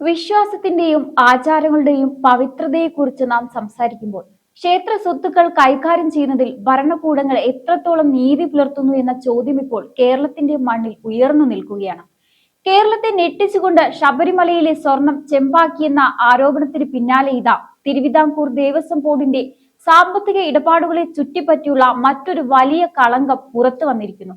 വിശ്വാസത്തിന്റെയും ആചാരങ്ങളുടെയും പവിത്രതയെക്കുറിച്ച് നാം സംസാരിക്കുമ്പോൾ ക്ഷേത്ര സ്വത്തുക്കൾ കൈകാര്യം ചെയ്യുന്നതിൽ ഭരണകൂടങ്ങൾ എത്രത്തോളം നീതി പുലർത്തുന്നു എന്ന ചോദ്യം ഇപ്പോൾ കേരളത്തിന്റെ മണ്ണിൽ ഉയർന്നു നിൽക്കുകയാണ്. കേരളത്തെ ഞെട്ടിച്ചുകൊണ്ട് ശബരിമലയിലെ സ്വർണം ചെമ്പാക്കിയെന്ന ആരോപണത്തിന് പിന്നാലെ ഇതാ തിരുവിതാംകൂർ ദേവസ്വം ബോർഡിന്റെ സാമ്പത്തിക ഇടപാടുകളെ ചുറ്റിപ്പറ്റിയുള്ള മറ്റൊരു വലിയ കളങ്കം പുറത്തു വന്നിരിക്കുന്നു.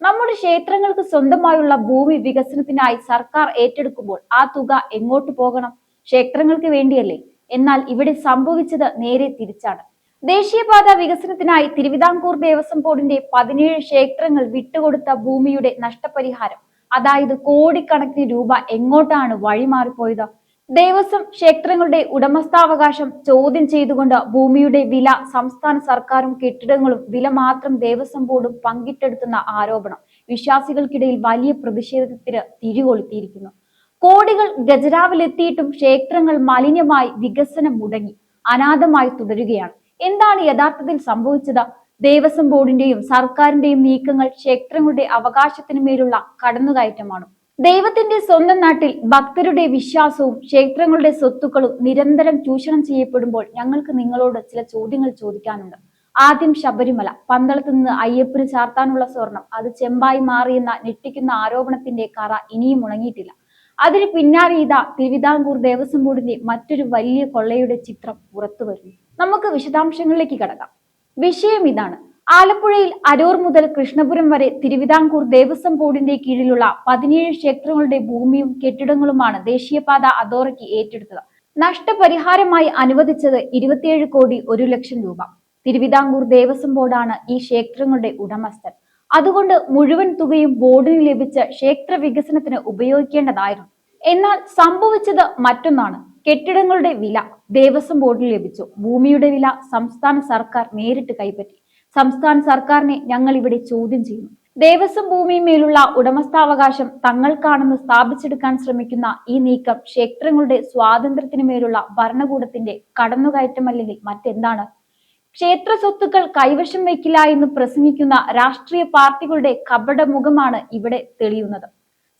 നമ്മുടെ ക്ഷേത്രങ്ങൾക്ക് സ്വന്തമായുള്ള ഭൂമി വികസനത്തിനായി സർക്കാർ ഏറ്റെടുക്കുമ്പോൾ ആ തുക എങ്ങോട്ട് പോകണം? ക്ഷേത്രങ്ങൾക്ക് വേണ്ടിയല്ലേ? എന്നാൽ ഇവിടെ സംഭവിച്ചത് നേരെ തിരിച്ചാണ്. ദേശീയപാത വികസനത്തിനായി തിരുവിതാംകൂർ ദേവസ്വം ബോർഡിന്റെ പതിനേഴ് ക്ഷേത്രങ്ങൾ വിട്ടുകൊടുത്ത ഭൂമിയുടെ നഷ്ടപരിഹാരം അതായത് കോടിക്കണക്കിന് രൂപ എങ്ങോട്ടാണ് വഴിമാറിപ്പോയത്? ദേവസ്വം ക്ഷേത്രങ്ങളുടെ ഉടമസ്ഥാവകാശം ചോദ്യം ചെയ്തുകൊണ്ട് ഭൂമിയുടെ വില സംസ്ഥാന സർക്കാരും കെട്ടിടങ്ങളും വില മാത്രം ദേവസ്വം ബോർഡും പങ്കിട്ടെടുത്തുന്ന ആരോപണം വിശ്വാസികൾക്കിടയിൽ വലിയ പ്രതിഷേധത്തിന് തിരികൊളുത്തിയിരിക്കുന്നു. കോടികൾ ഗജരാവിലെത്തിയിട്ടും ക്ഷേത്രങ്ങൾ മലിനമായി വികസനം മുടങ്ങി അനാഥമായി തുടരുകയാണ്. എന്താണ് യഥാർത്ഥത്തിൽ സംഭവിച്ചത്? ദേവസ്വം ബോർഡിന്റെയും സർക്കാരിന്റെയും നീക്കങ്ങൾ ക്ഷേത്രങ്ങളുടെ അവകാശത്തിനു മേലുള്ള കടന്നുകയറ്റമാണ്? ദൈവത്തിന്റെ സ്വന്തം നാട്ടിൽ ഭക്തരുടെ വിശ്വാസവും ക്ഷേത്രങ്ങളുടെ സ്വത്തുക്കളും നിരന്തരം ചൂഷണം ചെയ്യപ്പെടുമ്പോൾ ഞങ്ങൾക്ക് നിങ്ങളോട് ചില ചോദ്യങ്ങൾ ചോദിക്കാനുണ്ട്. ആദ്യം ശബരിമല. പന്തളത്ത് നിന്ന് അയ്യപ്പന് ചാർത്താനുള്ള സ്വർണം. അത് ചെമ്പായി മാറിയെന്ന ഞെട്ടിക്കുന്ന ആരോപണത്തിന്റെ കറ ഇനിയും ഉണങ്ങിയിട്ടില്ല. അതിന് പിന്നാലെ ഇതാ തിരുവിതാംകൂർ ദേവസ്വം ബോർഡിന്റെ മറ്റൊരു വലിയ കൊള്ളയുടെ ചിത്രം പുറത്തു വരുന്നു നമുക്ക് വിശദാംശങ്ങളിലേക്ക് കടക്കാം. വിഷയം ഇതാണ്. ആലപ്പുഴയിൽ അരൂർ മുതൽ കൃഷ്ണപുരം വരെ തിരുവിതാംകൂർ ദേവസ്വം ബോർഡിന്റെ കീഴിലുള്ള പതിനേഴ് ക്ഷേത്രങ്ങളുടെ ഭൂമിയും കെട്ടിടങ്ങളുമാണ് ദേശീയപാത അതോറിറ്റി ഏറ്റെടുത്തത്. നഷ്ടപരിഹാരമായി അനുവദിച്ചത് ഇരുപത്തിയേഴ് കോടി ഒരു ലക്ഷം രൂപ. തിരുവിതാംകൂർ ദേവസ്വം ബോർഡാണ് ഈ ക്ഷേത്രങ്ങളുടെ ഉടമസ്ഥൻ. അതുകൊണ്ട് മുഴുവൻ തുകയും ബോർഡിന് ലഭിച്ച ക്ഷേത്ര വികസനത്തിന് ഉപയോഗിക്കേണ്ടതായിരുന്നു. എന്നാൽ സംഭവിച്ചത് മറ്റൊന്നാണ്. കെട്ടിടങ്ങളുടെ വില ദേവസ്വം ബോർഡിന് ലഭിച്ചു. ഭൂമിയുടെ വില സംസ്ഥാന സർക്കാർ നേരിട്ട് കൈപ്പറ്റി. സംസ്ഥാന സർക്കാരിനെ ഞങ്ങൾ ഇവിടെ ചോദ്യം ചെയ്യുന്നു. ദേവസ്വം ഭൂമിമേലുള്ള ഉടമസ്ഥാവകാശം തങ്ങൾക്കാണെന്ന് സ്ഥാപിച്ചെടുക്കാൻ ശ്രമിക്കുന്ന ഈ നീക്കം ക്ഷേത്രങ്ങളുടെ സ്വാതന്ത്ര്യത്തിനു മേലുള്ള ഭരണകൂടത്തിന്റെ കടന്നുകയറ്റമല്ലെങ്കിൽ മറ്റെന്താണ്? ക്ഷേത്ര സ്വത്തുക്കൾ കൈവശം വയ്ക്കില്ല എന്ന് പ്രസംഗിക്കുന്ന രാഷ്ട്രീയ പാർട്ടികളുടെ കപടമുഖമാണ് ഇവിടെ തെളിയുന്നത്.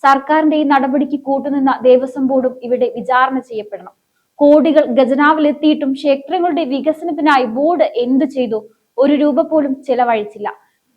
സർക്കാരിന്റെ ഈ നടപടിക്ക് കൂട്ടുനിന്ന ദേവസ്വം ബോർഡും ഇവിടെ വിചാരണ ചെയ്യപ്പെടണം. കോടികൾ ഖജനാവിലെത്തിയിട്ടും ക്ഷേത്രങ്ങളുടെ വികസനത്തിനായി ബോർഡ് എന്തു ചെയ്തു? ഒരു രൂപ പോലും ചെലവഴിച്ചില്ല.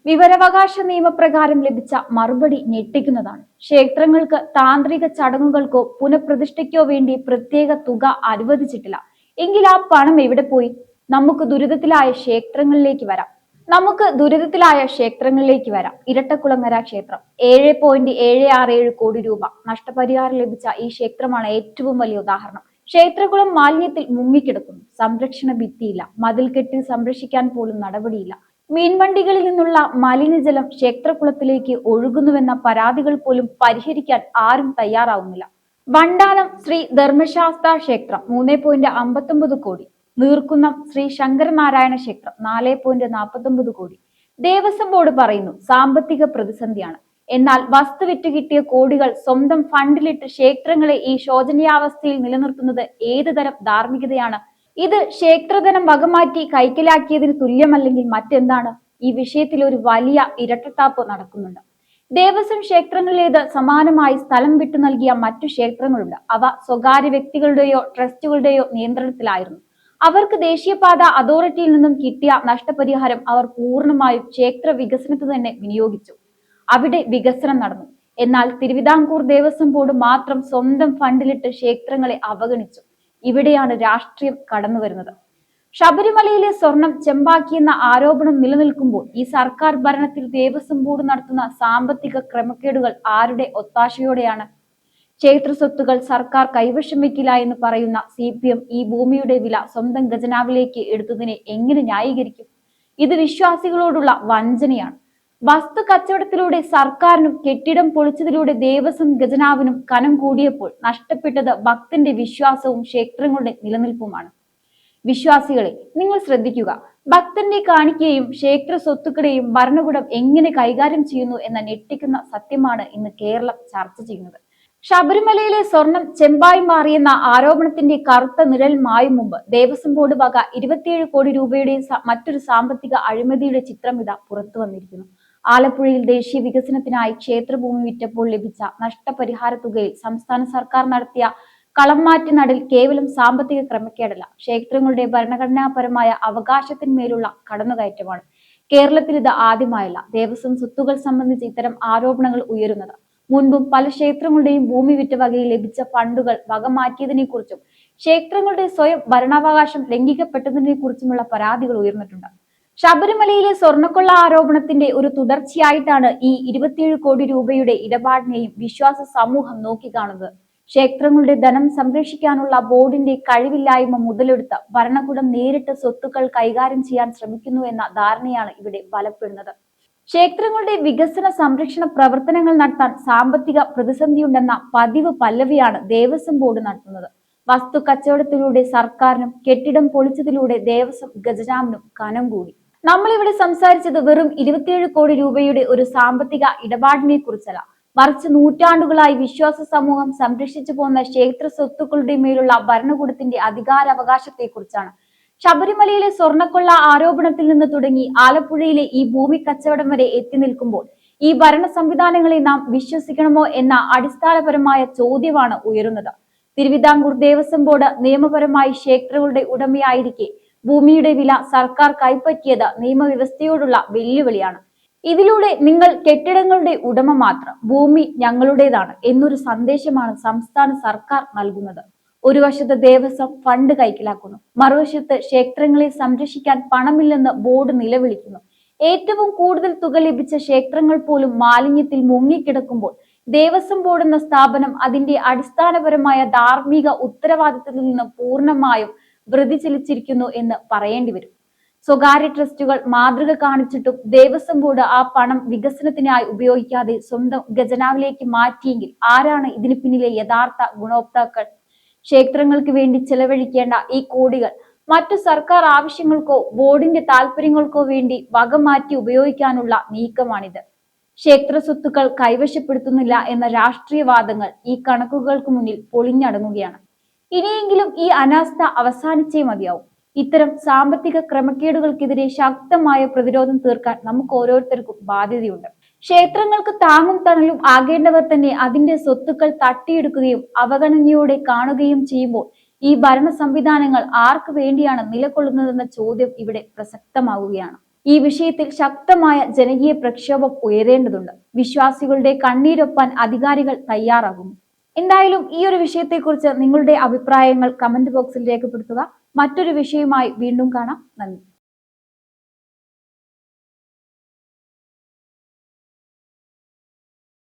വിവരാവകാശ നിയമപ്രകാരം ലഭിച്ച മറുപടി ഞെട്ടിക്കുന്നതാണ്. ക്ഷേത്രങ്ങൾക്ക് താന്ത്രിക ചടങ്ങുകൾക്കോ പുനഃപ്രതിഷ്ഠയ്ക്കോ വേണ്ടി പ്രത്യേക തുക അനുവദിച്ചിട്ടില്ല. എങ്കിൽ ആ പണം എവിടെ പോയി? നമുക്ക് ദുരിതത്തിലായ ക്ഷേത്രങ്ങളിലേക്ക് വരാം. നമുക്ക് ദുരിതത്തിലായ ക്ഷേത്രങ്ങളിലേക്ക് വരാം. ഇരട്ടക്കുളങ്ങര ക്ഷേത്രം. ഏഴ് പോയിന്റ് ഏഴ് ആറ് ഏഴ് കോടി രൂപ നഷ്ടപരിഹാരം ലഭിച്ച ഈ ക്ഷേത്രമാണ് ഏറ്റവും വലിയ ഉദാഹരണം. ക്ഷേത്രകുളം മാലിന്യത്തിൽ മുങ്ങിക്കിടക്കുന്നു. സംരക്ഷണ ഭിത്തിയില്ല. മതിൽ കെട്ടി സംരക്ഷിക്കാൻ പോലും നടപടിയില്ല. മീൻവണ്ടികളിൽ നിന്നുള്ള മലിനജലം ക്ഷേത്രകുളത്തിലേക്ക് ഒഴുകുന്നുവെന്ന പരാതികൾ പോലും പരിഹരിക്കാൻ ആരും തയ്യാറാവുന്നില്ല. വണ്ടാനം ശ്രീ ധർമ്മശാസ്ത്ര ക്ഷേത്രം മൂന്ന് പോയിന്റ് അമ്പത്തൊമ്പത് കോടി. നീർക്കുന്നം ശ്രീ ശങ്കരനാരായണ ക്ഷേത്രം നാല് പോയിന്റ് നാൽപ്പത്തൊമ്പത് കോടി. ദേവസ്വം ബോർഡ് പറയുന്നു സാമ്പത്തിക പ്രതിസന്ധിയാണ്. എന്നാൽ വസ്തു വിറ്റ് കിട്ടിയ കോടികൾ സ്വന്തം ഫണ്ടിലിട്ട് ക്ഷേത്രങ്ങളെ ഈ ശോചനീയാവസ്ഥയിൽ നിലനിർത്തുന്നത് ഏത് തരം ധാർമ്മികതയാണ്? ഇത് ക്ഷേത്രധനം വകമാറ്റി കൈക്കലാക്കിയതിന് തുല്യമല്ലെങ്കിൽ മറ്റെന്താണ്? ഈ വിഷയത്തിൽ ഒരു വലിയ ഇരട്ടത്താപ്പ് നടക്കുന്നുണ്ട്. ദേവസ്വം ക്ഷേത്രങ്ങളിലേത് സമാനമായി സ്ഥലം വിട്ടു നൽകിയ മറ്റു ക്ഷേത്രങ്ങളുണ്ട്. അവ സ്വകാര്യ വ്യക്തികളുടെയോ ട്രസ്റ്റുകളുടെയോ നിയന്ത്രണത്തിലായിരുന്നു. അവർക്ക് ദേശീയപാത അതോറിറ്റിയിൽ നിന്നും കിട്ടിയ നഷ്ടപരിഹാരം അവർ പൂർണമായും ക്ഷേത്ര വികസനത്തിന് തന്നെ വിനിയോഗിച്ചു. അവിടെ വികസനം നടന്നു. എന്നാൽ തിരുവിതാംകൂർ ദേവസ്വം ബോർഡ് മാത്രം സ്വന്തം ഫണ്ടിലിട്ട് ക്ഷേത്രങ്ങളെ അവഗണിച്ചു. ഇവിടെയാണ് രാഷ്ട്രീയം കടന്നു വരുന്നത്. ശബരിമലയിലെ സ്വർണം ചെമ്പാക്കിയെന്ന ആരോപണം നിലനിൽക്കുമ്പോൾ ഈ സർക്കാർ ഭരണത്തിൽ ദേവസ്വം ബോർഡ് നടത്തുന്ന സാമ്പത്തിക ക്രമക്കേടുകൾ ആരുടെ ഒത്താശയോടെയാണ്? ക്ഷേത്ര സ്വത്തുകൾ സർക്കാർ കൈവശം വെക്കില്ല എന്ന് പറയുന്ന സി പി എം ഈ ഭൂമിയുടെ വില സ്വന്തം ഖജനാവിലേക്ക് എടുത്തതിനെ എങ്ങനെ ന്യായീകരിക്കും? ഇത് വിശ്വാസികളോടുള്ള വഞ്ചനയാണ്. വസ്തു കച്ചവടത്തിലൂടെ സർക്കാരിനും കെട്ടിടം പൊളിച്ചതിലൂടെ ദേവസ്വം ഖജനാവിനും കനം കൂടിയപ്പോൾ നഷ്ടപ്പെട്ടത് ഭക്തന്റെ വിശ്വാസവും ക്ഷേത്രങ്ങളുടെ നിലനിൽപ്പുമാണ്. വിശ്വാസികളെ നിങ്ങൾ ശ്രദ്ധിക്കുക. ഭക്തന്റെ കാണിക്കുകയും ക്ഷേത്ര സ്വത്തുക്കളെയും ഭരണകൂടം എങ്ങനെ കൈകാര്യം ചെയ്യുന്നു എന്ന ഞെട്ടിക്കുന്ന സത്യമാണ് ഇന്ന് കേരളം ചർച്ച ചെയ്യുന്നത്. ശബരിമലയിലെ സ്വർണം ചെമ്പായി മാറിയെന്ന ആരോപണത്തിന്റെ കറുത്ത നിഴൽ മായും മുമ്പ് ദേവസ്വം ബോർഡ് വക ഇരുപത്തിയേഴ് കോടി രൂപയുടെ മറ്റൊരു സാമ്പത്തിക അഴിമതിയുടെ ചിത്രം ഇതാ പുറത്തു വന്നിരിക്കുന്നു. ആലപ്പുഴയിൽ ദേശീയ വികസനത്തിനായി ക്ഷേത്രഭൂമി വിറ്റപ്പോൾ ലഭിച്ച നഷ്ടപരിഹാര തുകയിൽ സംസ്ഥാന സർക്കാർ നടത്തിയ കളം മാറ്റി നടൽ കേവലം സാമ്പത്തിക ക്രമക്കേടല്ല. ക്ഷേത്രങ്ങളുടെ ഭരണഘടനാപരമായ അവകാശത്തിന്മേലുള്ള കടന്നുകയറ്റമാണ്. കേരളത്തിൽ ഇത് ആദ്യമായല്ല. ദേവസ്വം സ്വത്തുകൾ സംബന്ധിച്ച് ഇത്തരം ആരോപണങ്ങൾ ഉയരുന്നത്. മുൻപും പല ക്ഷേത്രങ്ങളുടെയും ഭൂമി വിറ്റ വകയിൽ ലഭിച്ച ഫണ്ടുകൾ വകമാറ്റിയതിനെ കുറിച്ചും ക്ഷേത്രങ്ങളുടെ സ്വയം ഭരണാവകാശം ലംഘിക്കപ്പെട്ടതിനെ കുറിച്ചുമുള്ള പരാതികൾ ഉയർന്നിട്ടുണ്ട്. ശബരിമലയിലെ സ്വർണക്കൊള്ള ആരോപണത്തിന്റെ ഒരു തുടർച്ചയായിട്ടാണ് ഈ ഇരുപത്തിയേഴ് കോടി രൂപയുടെ ഇടപാടിനെയും വിശ്വാസ സമൂഹം നോക്കിക്കാണുന്നത്. ക്ഷേത്രങ്ങളുടെ ധനം സംരക്ഷിക്കാനുള്ള ബോർഡിന്റെ കഴിവില്ലായ്മ മുതലെടുത്ത് ഭരണകൂടം നേരിട്ട് സ്വത്തുക്കൾ കൈകാര്യം ചെയ്യാൻ ശ്രമിക്കുന്നു എന്ന ധാരണയാണ് ഇവിടെ ബലപ്പെടുന്നത്. ക്ഷേത്രങ്ങളുടെ വികസന സംരക്ഷണ പ്രവർത്തനങ്ങൾ നടത്താൻ സാമ്പത്തിക പ്രതിസന്ധിയുണ്ടെന്ന പതിവ് പല്ലവിയാണ് ദേവസ്വം ബോർഡ് നടത്തുന്നത്. വസ്തു കച്ചവടത്തിലൂടെ സർക്കാരിനും കെട്ടിടം പൊളിച്ചതിലൂടെ ദേവസ്വം ഗജരാമനും കനം കൂടി. നമ്മളിവിടെ സംസാരിച്ചത് വെറും ഇരുപത്തിയേഴ് കോടി രൂപയുടെ ഒരു സാമ്പത്തിക ഇടപാടിനെ കുറിച്ചല്ല മറിച്ച് നൂറ്റാണ്ടുകളായി വിശ്വാസ സമൂഹം സംരക്ഷിച്ചു പോന്ന ക്ഷേത്ര സ്വത്തുക്കളുടെ മേലുള്ള ഭരണകൂടത്തിന്റെ അധികാരാവകാശത്തെ കുറിച്ചാണ് ശബരിമലയിലെ സ്വർണക്കൊള്ള ആരോപണത്തിൽ നിന്ന് തുടങ്ങി ആലപ്പുഴയിലെ ഈ ഭൂമി കച്ചവടം വരെ എത്തി നിൽക്കുമ്പോൾ ഈ ഭരണ സംവിധാനങ്ങളെ നാം വിശ്വസിക്കണമോ എന്ന അടിസ്ഥാനപരമായ ചോദ്യമാണ് ഉയരുന്നത്. തിരുവിതാംകൂർ ദേവസ്വം ബോർഡ് നിയമപരമായി ക്ഷേത്രങ്ങളുടെ ഉടമയായിരിക്കെ ഭൂമിയുടെ വില സർക്കാർ കൈപ്പറ്റിയത് നിയമവ്യവസ്ഥയോടുള്ള വെല്ലുവിളിയാണ്. ഇതിലൂടെ നിങ്ങൾ കെട്ടിടങ്ങളുടെ ഉടമ മാത്രം ഭൂമി ഞങ്ങളുടേതാണ് എന്നൊരു സന്ദേശമാണ് സംസ്ഥാന സർക്കാർ നൽകുന്നത്. ഒരു വശത്ത് ദേവസ്വം ഫണ്ട് കൈക്കലാക്കുന്നു. മറുവശത്ത് ക്ഷേത്രങ്ങളെ സംരക്ഷിക്കാൻ പണമില്ലെന്ന് ബോർഡ് നിലവിളിക്കുന്നു. ഏറ്റവും കൂടുതൽ തുക ലഭിച്ച ക്ഷേത്രങ്ങൾ പോലും മാലിന്യത്തിൽ മുങ്ങിക്കിടക്കുമ്പോൾ ദേവസ്വം ബോർഡ് എന്ന സ്ഥാപനം അതിന്റെ അടിസ്ഥാനപരമായ ധാർമ്മിക ഉത്തരവാദിത്തത്തിൽ നിന്ന് പൂർണമായും വ്യതിചലിച്ചിരിക്കുന്നു എന്ന് പറയേണ്ടി വരും. സ്വകാര്യ ട്രസ്റ്റുകൾ മാതൃക കാണിച്ചിട്ടും ദേവസ്വം ബോർഡ് ആ പണം വികസനത്തിനായി ഉപയോഗിക്കാതെ സ്വന്തം ഖജനാവിലേക്ക് മാറ്റിയെങ്കിൽ ആരാണ് ഇതിന് പിന്നിലെ യഥാർത്ഥ ഗുണോക്താക്കൾ ക്ഷേത്രങ്ങൾക്ക് വേണ്ടി ചെലവഴിക്കേണ്ട ഈ കോടികൾ മറ്റു സർക്കാർ ആവശ്യങ്ങൾക്കോ ബോർഡിന്റെ താല്പര്യങ്ങൾക്കോ വേണ്ടി വകമാറ്റി ഉപയോഗിക്കാനുള്ള നീക്കമാണിത്. ക്ഷേത്ര സ്വത്തുക്കൾ കൈവശപ്പെടുത്തുന്നില്ല എന്ന രാഷ്ട്രീയവാദങ്ങൾ ഈ കണക്കുകൾക്ക് മുന്നിൽ പൊളിഞ്ഞടങ്ങുകയാണ്. ഇനിയെങ്കിലും ഈ അനാസ്ഥ അവസാനിച്ചേ മതിയാവും. ഇത്തരം സാമ്പത്തിക ക്രമക്കേടുകൾക്കെതിരെ ശക്തമായ പ്രതിരോധം തീർക്കാൻ നമുക്ക് ഓരോരുത്തർക്കും ബാധ്യതയുണ്ട്. ക്ഷേത്രങ്ങൾക്ക് താങ്ങും തണലും ആകേണ്ടവർ തന്നെ അതിന്റെ സ്വത്തുക്കൾ തട്ടിയെടുക്കുകയും അവഗണനയോടെ കാണുകയും ചെയ്യുമ്പോൾ ഈ ഭരണ സംവിധാനങ്ങൾ ആർക്ക് വേണ്ടിയാണ് നിലകൊള്ളുന്നതെന്ന ചോദ്യം ഇവിടെ പ്രസക്തമാവുകയാണ്. ഈ വിഷയത്തിൽ ശക്തമായ ജനകീയ പ്രക്ഷോഭം ഉയരേണ്ടതുണ്ട്. വിശ്വാസികളുടെ കണ്ണീരൊപ്പാൻ അധികാരികൾ തയ്യാറാകുന്നു. എന്തായാലും ഈ ഒരു വിഷയത്തെക്കുറിച്ച് നിങ്ങളുടെ അഭിപ്രായങ്ങൾ കമന്റ് ബോക്സിൽ രേഖപ്പെടുത്തുക. മറ്റൊരു വിഷയവുമായി വീണ്ടും കാണാം. നന്ദി.